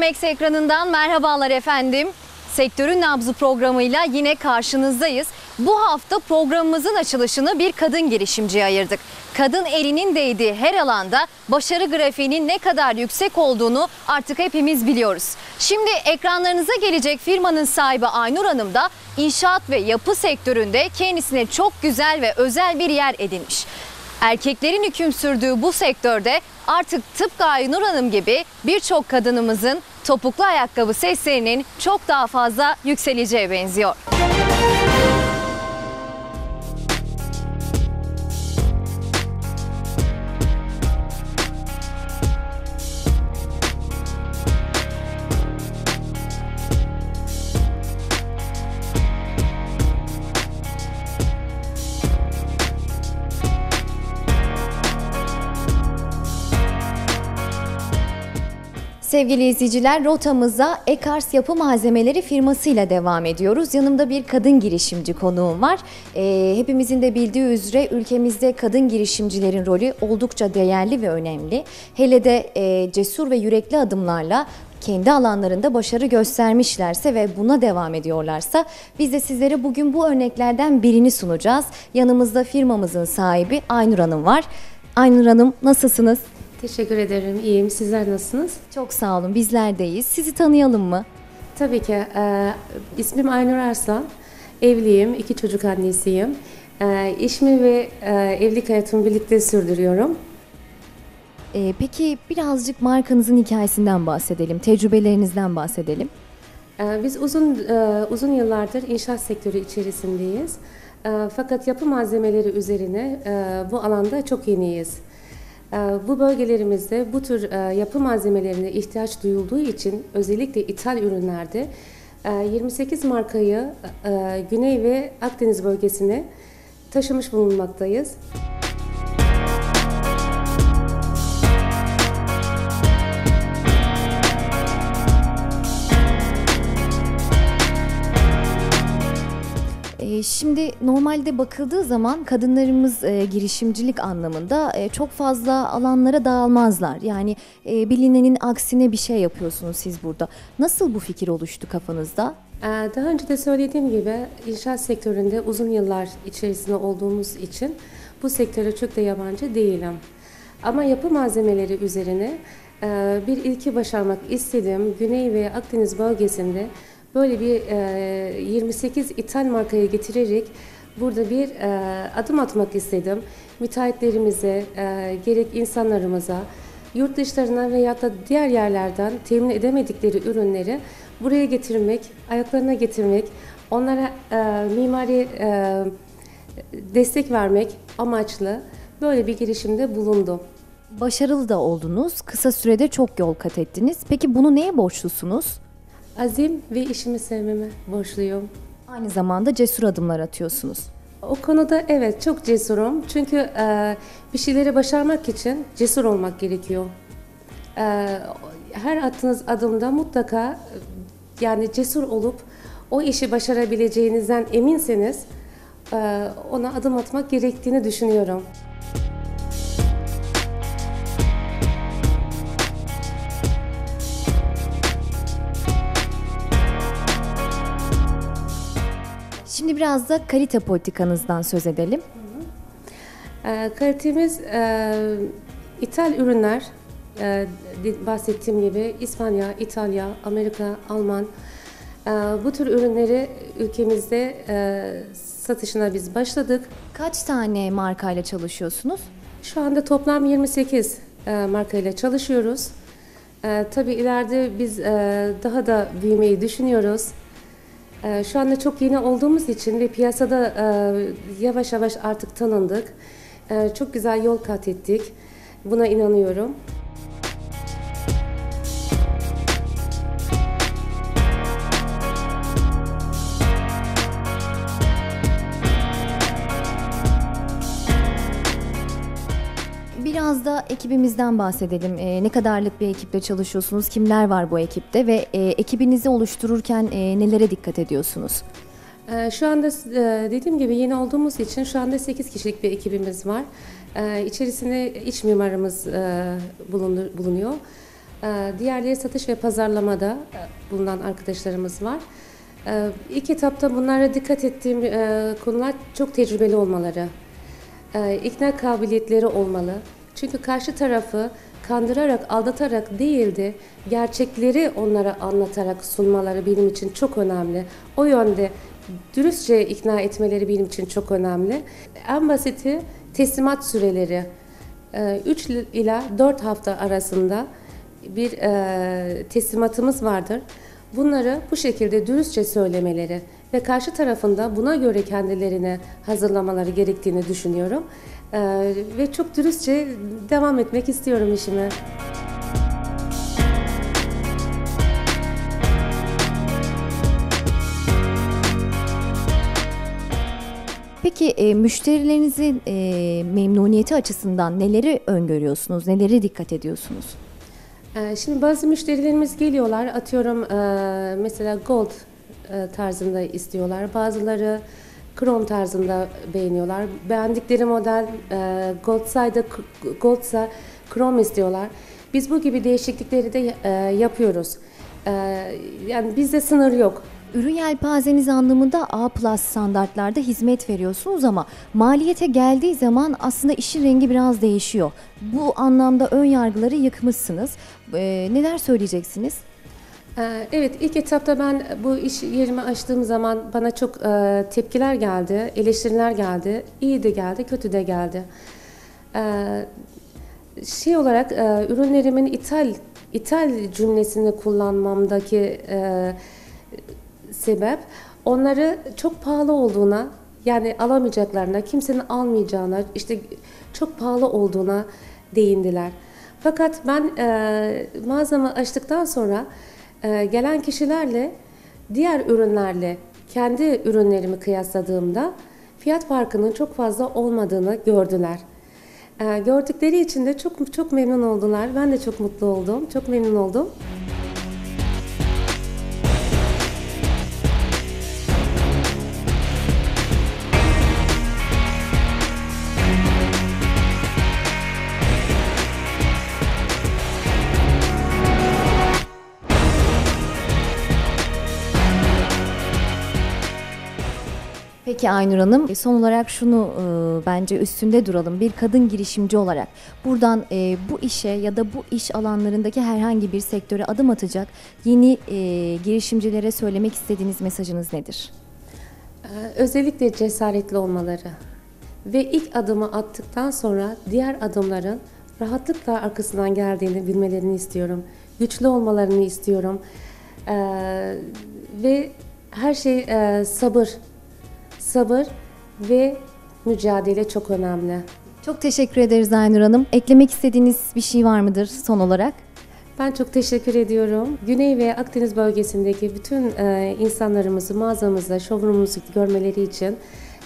Max ekranından merhabalar efendim. Sektörün Nabzı programıyla yine karşınızdayız. Bu hafta programımızın açılışını bir kadın girişimciye ayırdık. Kadın elinin değdiği her alanda başarı grafiğinin ne kadar yüksek olduğunu artık hepimiz biliyoruz. Şimdi ekranlarınıza gelecek firmanın sahibi Aynur Hanım da inşaat ve yapı sektöründe kendisine çok güzel ve özel bir yer edinmiş. Erkeklerin hüküm sürdüğü bu sektörde artık tıpkı Aynur Hanım gibi birçok kadınımızın topuklu ayakkabı seslerinin çok daha fazla yükseleceğe benziyor. Sevgili izleyiciler rotamıza Ekars Yapı Malzemeleri firmasıyla devam ediyoruz. Yanımda bir kadın girişimci konuğum var. Ee, hepimizin de bildiği üzere ülkemizde kadın girişimcilerin rolü oldukça değerli ve önemli. Hele de e, cesur ve yürekli adımlarla kendi alanlarında başarı göstermişlerse ve buna devam ediyorlarsa biz de sizlere bugün bu örneklerden birini sunacağız. Yanımızda firmamızın sahibi Aynur Hanım var. Aynur Hanım nasılsınız? Teşekkür ederim. İyiyim. Sizler nasılsınız? Çok sağ olun bizlerdeyiz. Sizi tanıyalım mı? Tabii ki. E, ismim Aynur Arslan. Evliyim. iki çocuk annesiyim. E, işimi ve e, evlilik hayatımı birlikte sürdürüyorum. Ee, peki birazcık markanızın hikayesinden bahsedelim, tecrübelerinizden bahsedelim. E, biz uzun e, uzun yıllardır inşaat sektörü içerisindeyiz. E, fakat yapı malzemeleri üzerine e, bu alanda çok yeniyiz. E, Bu bölgelerimizde bu tür e, yapı malzemelerine ihtiyaç duyulduğu için özellikle ithal ürünlerde e, 28 markayı e, Güney ve Akdeniz bölgesine taşımış bulunmaktayız. Şimdi normalde bakıldığı zaman kadınlarımız e, girişimcilik anlamında e, çok fazla alanlara dağılmazlar. Yani e, bilinenin aksine bir şey yapıyorsunuz siz burada. Nasıl bu fikir oluştu kafanızda? Ee, Daha önce de söylediğim gibi inşaat sektöründe uzun yıllar içerisinde olduğumuz için bu sektöre çok da yabancı değilim. Ama yapı malzemeleri üzerine e, bir ilki başarmak istedim. Güney ve Akdeniz bölgesinde böyle bir e, 28 ithal markaya getirerek burada bir e, adım atmak istedim. Müteahhitlerimize, e, gerek insanlarımıza, yurt dışlarından veya da diğer yerlerden temin edemedikleri ürünleri buraya getirmek, ayaklarına getirmek, onlara e, mimari e, destek vermek amaçlı böyle bir girişimde bulundum. Başarılı da oldunuz. Kısa sürede çok yol kat ettiniz. Peki bunu neye borçlusunuz? Azim ve işimi sevmeme borçluyum. Aynı zamanda cesur adımlar atıyorsunuz. O konuda evet çok cesurum. Çünkü e, bir şeyleri başarmak için cesur olmak gerekiyor. E, her attığınız adımda mutlaka e, yani cesur olup o işi başarabileceğinizden eminseniz e, ona adım atmak gerektiğini düşünüyorum. Biraz da kalite politikanızdan söz edelim. E, kalitemiz e, ithal ürünler, e, bahsettiğim gibi İspanya, İtalya, Amerika, Alman e, bu tür ürünleri ülkemizde e, satışına biz başladık. Kaç tane markayla çalışıyorsunuz? Şu anda toplam 28 e, markayla çalışıyoruz. E, tabii ileride biz e, daha da büyümeyi düşünüyoruz. E, şu anda çok yeni olduğumuz için ve piyasada e, yavaş yavaş artık tanındık. E, çok güzel yol kat ettik. Buna inanıyorum. Biraz da ekibimizden bahsedelim. Ee, ne kadarlık bir ekiple çalışıyorsunuz? Kimler var bu ekipte ve e, ekibinizi oluştururken e, nelere dikkat ediyorsunuz? Ee, Şu anda e, dediğim gibi yeni olduğumuz için şu anda 8 kişilik bir ekibimiz var. Ee, İçerisinde iç mimarımız e, bulunuyor. Diğerleri satış ve pazarlamada e, bulunan arkadaşlarımız var. İlk etapta bunlara dikkat ettiğim e, konular çok tecrübeli olmaları, e, ikna kabiliyetleri olmalı. Çünkü karşı tarafı kandırarak, aldatarak değil de gerçekleri onlara anlatarak sunmaları benim için çok önemli. O yönde dürüstçe ikna etmeleri benim için çok önemli. En basiti teslimat süreleri. 3 ila 4 hafta arasında bir e, teslimatımız vardır. Bunları bu şekilde dürüstçe söylemeleri ve karşı tarafında buna göre kendilerine hazırlamaları gerektiğini düşünüyorum. E, ve çok dürüstçe devam etmek istiyorum işime. Peki e, müşterilerinizin e, memnuniyeti açısından neleri öngörüyorsunuz, neleri dikkat ediyorsunuz? Ee, Şimdi bazı müşterilerimiz geliyorlar, atıyorum e, mesela gold e, tarzında istiyorlar. Bazıları krom tarzında beğeniyorlar. Beğendikleri model e, goldsayda goldsa krom istiyorlar. Biz bu gibi değişiklikleri de e, yapıyoruz. E, Yani bizde sınır yok. Ürün yelpazeniz anlamında A plus standartlarda hizmet veriyorsunuz ama maliyete geldiği zaman aslında işin rengi biraz değişiyor. Bu anlamda ön yargıları yıkmışsınız. E, neler söyleyeceksiniz? Ee, Evet, ilk etapta ben bu iş yerimi açtığım zaman bana çok e, tepkiler geldi, eleştiriler geldi. İyi de geldi, kötü de geldi. Ee, Şey olarak e, ürünlerimin ithal ithal cümlesini kullanmamdaki e, sebep onları çok pahalı olduğuna yani alamayacaklarına, kimsenin almayacağına, işte çok pahalı olduğuna değindiler. Fakat ben e, mağazamı açtıktan sonra e, gelen kişilerle diğer ürünlerle kendi ürünlerimi kıyasladığımda fiyat farkının çok fazla olmadığını gördüler. E, gördükleri için de çok çok memnun oldular. Ben de çok mutlu oldum. Çok memnun oldum. Peki Aynur Hanım, e, son olarak şunu e, bence üstünde duralım. Bir kadın girişimci olarak buradan e, bu işe ya da bu iş alanlarındaki herhangi bir sektöre adım atacak yeni girişimcilere söylemek istediğiniz mesajınız nedir? Ee, Özellikle cesaretli olmaları ve ilk adımı attıktan sonra diğer adımların rahatlıkla arkasından geldiğini bilmelerini istiyorum. Güçlü olmalarını istiyorum. Ee, ve her şey e, sabır, sabır ve mücadele çok önemli. Çok teşekkür ederiz Aynur Hanım. Eklemek istediğiniz bir şey var mıdır son olarak? Ben çok teşekkür ediyorum. Güney ve Akdeniz bölgesindeki bütün e, insanlarımızı mağazamızda, showroomumuzu görmeleri için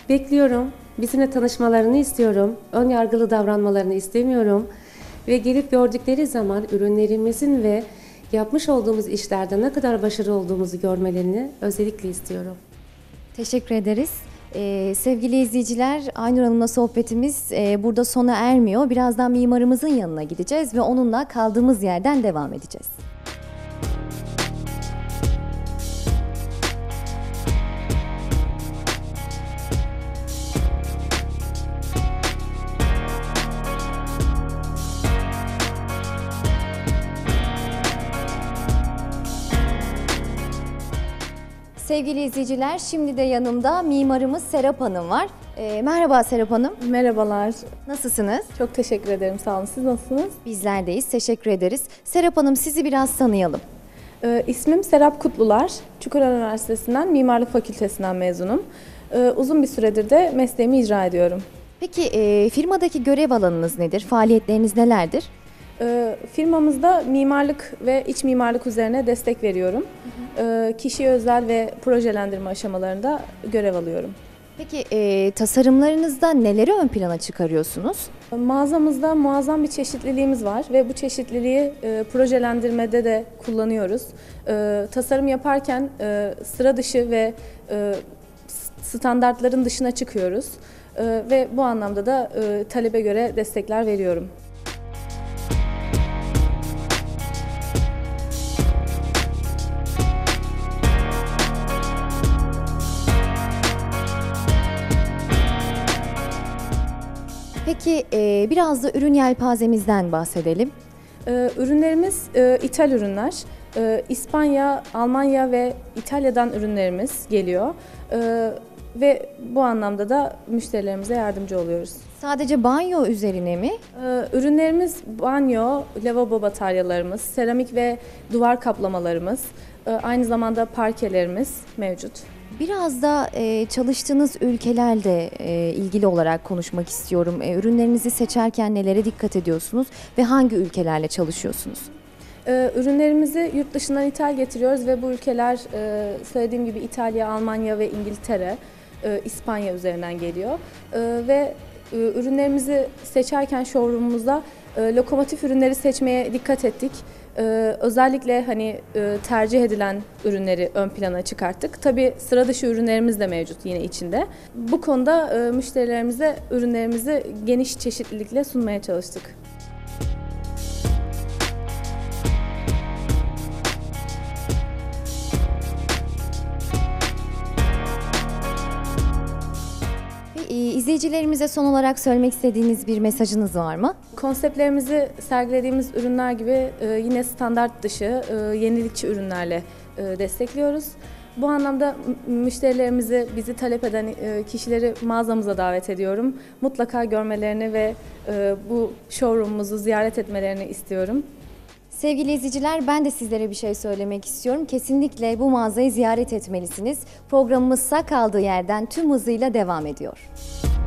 bekliyorum. Bizimle tanışmalarını istiyorum. Ön yargılı davranmalarını istemiyorum. Ve gelip gördükleri zaman ürünlerimizin ve yapmış olduğumuz işlerde ne kadar başarılı olduğumuzu görmelerini özellikle istiyorum. Teşekkür ederiz. Ee, sevgili izleyiciler, Aynur Hanım'la sohbetimiz e, burada sona ermiyor. Birazdan mimarımızın yanına gideceğiz ve onunla kaldığımız yerden devam edeceğiz. Sevgili izleyiciler, şimdi de yanımda mimarımız Serap Hanım var. Ee, merhaba Serap Hanım, Merhabalar. nasılsınız? Çok teşekkür ederim. Sağ olun. Siz nasılsınız? Bizlerdeyiz, teşekkür ederiz. Serap Hanım sizi biraz tanıyalım. Ee, ismim Serap Kutlular. Çukurova Üniversitesi'nden Mimarlık Fakültesinden mezunum. Ee, uzun bir süredir de mesleğimi icra ediyorum. Peki e, firmadaki görev alanınız nedir? Faaliyetleriniz nelerdir? Ee, firmamızda mimarlık ve iç mimarlık üzerine destek veriyorum. Ee, kişiye özel ve projelendirme aşamalarında görev alıyorum. Peki e, tasarımlarınızda neleri ön plana çıkarıyorsunuz? Mağazamızda muazzam bir çeşitliliğimiz var ve bu çeşitliliği e, projelendirmede de kullanıyoruz. E, tasarım yaparken e, sıra dışı ve e, standartların dışına çıkıyoruz E, ve bu anlamda da e, talebe göre destekler veriyorum. Peki e, biraz da ürün yelpazemizden bahsedelim. Ee, ürünlerimiz e, ithal ürünler. Ee, İspanya, Almanya ve İtalya'dan ürünlerimiz geliyor. Ee, ve bu anlamda da müşterilerimize yardımcı oluyoruz. Sadece banyo üzerine mi? Ee, ürünlerimiz banyo, lavabo bataryalarımız, seramik ve duvar kaplamalarımız, e, aynı zamanda parkelerimiz mevcut. Biraz da e, çalıştığınız ülkelerle e, ilgili olarak konuşmak istiyorum. E, ürünlerinizi seçerken nelere dikkat ediyorsunuz ve hangi ülkelerle çalışıyorsunuz? Ürünlerimizi yurt dışından ithal getiriyoruz ve bu ülkeler söylediğim gibi İtalya, Almanya ve İngiltere, İspanya üzerinden geliyor. Ve ürünlerimizi seçerken showroom'umuzda lokomotif ürünleri seçmeye dikkat ettik. E, Özellikle hani e, tercih edilen ürünleri ön plana çıkarttık. Tabii sıra dışı ürünlerimiz de mevcut yine içinde. Bu konuda e, müşterilerimize ürünlerimizi geniş çeşitlilikle sunmaya çalıştık. İzleyicilerimize son olarak söylemek istediğiniz bir mesajınız var mı? Konseptlerimizi sergilediğimiz ürünler gibi e, yine standart dışı, e, yenilikçi ürünlerle e, destekliyoruz. Bu anlamda müşterilerimizi, bizi talep eden kişileri mağazamıza davet ediyorum. Mutlaka görmelerini ve bu showroom'umuzu ziyaret etmelerini istiyorum. Sevgili izleyiciler ben de sizlere bir şey söylemek istiyorum. Kesinlikle bu mağazayı ziyaret etmelisiniz. Programımız kaldığı yerden tüm hızıyla devam ediyor.